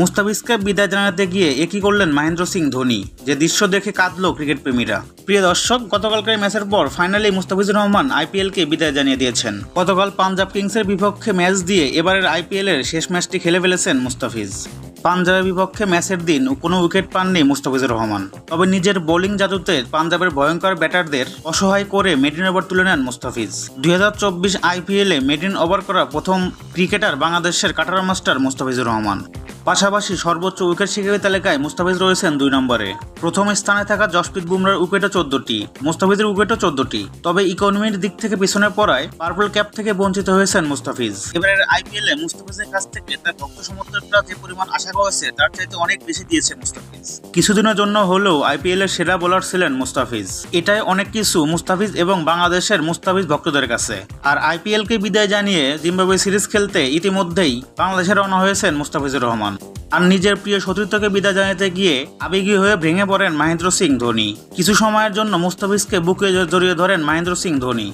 মুস্তাফিজকে বিদায় জানাতে গিয়ে একই করলেন মহেন্দ্র সিং ধোনি, যে দৃশ্য দেখে কাঁদল ক্রিকেট প্রেমীরা প্রিয় দর্শক, গতকালকার ম্যাচের পর ফাইনালি মুস্তাফিজুর রহমান আইপিএলকে বিদায় জানিয়ে দিয়েছেন। গতকাল পাঞ্জাব কিংসের বিপক্ষে ম্যাচ দিয়ে এবারের আইপিএল এর শেষ ম্যাচটি খেলে ফেলেছেন মুস্তাফিজ। পাঞ্জাবের বিপক্ষে ম্যাচের দিন কোনো উইকেট পাননি মুস্তাফিজুর রহমান। তবে নিজের বোলিং জাদুতে পাঞ্জাবের ভয়ঙ্কর ব্যাটারদের অসহায় করে মেডিন ওভার তুলে নেন মুস্তাফিজ। দুই হাজার চব্বিশ আইপিএলে মেডিন ওভার করা প্রথম ক্রিকেটার বাংলাদেশের কাটার মাস্টার মুস্তাফিজুর রহমান। পাশাপাশি সর্বোচ্চ উইকেট শিকারী তালিকায় মুস্তাফিজ রয়েছেন দুই নম্বরে। প্রথম স্থানে থাকা জশপ্রীত বুমরার উইকেটও চোদ্দটি, মুস্তাফিজের উইকেটও চোদ্দটি। তবে ইকোনমির দিক থেকে পিছনে পড়ায় পার্পল ক্যাপ থেকে বঞ্চিত হয়েছেন মুস্তাফিজ। এবারের আইপিএলে মুস্তাফিজের কাছ থেকে তার ভক্ত সমর্থকরা যে পরিমাণ আশা করেছে, তার চাইতে অনেক বেশি দিয়েছে মুস্তাফিজ। কিছুদিনের জন্য হলেও আইপিএল এর সেরা বোলার ছিলেন মুস্তাফিজ। এটাই অনেক কিছু মুস্তাফিজ এবং বাংলাদেশের মুস্তাফিজ ভক্তদের কাছে। আর আইপিএল কে বিদায় জানিয়ে জিম্বাবুয়ে সিরিজ খেলতে ইতিমধ্যেই বাংলাদেশে রওনা হয়েছেন মুস্তাফিজুর রহমান। আর নিজের প্রিয় সতীর্থকে বিদায় জানাতে গিয়ে আবেগী হয়ে ভেঙে পড়েন মহেন্দ্র সিং ধোনি। কিছু সময়ের জন্য মুস্তাফিজকে বুকে জড়িয়ে ধরেন মহেন্দ্র সিং ধোনি।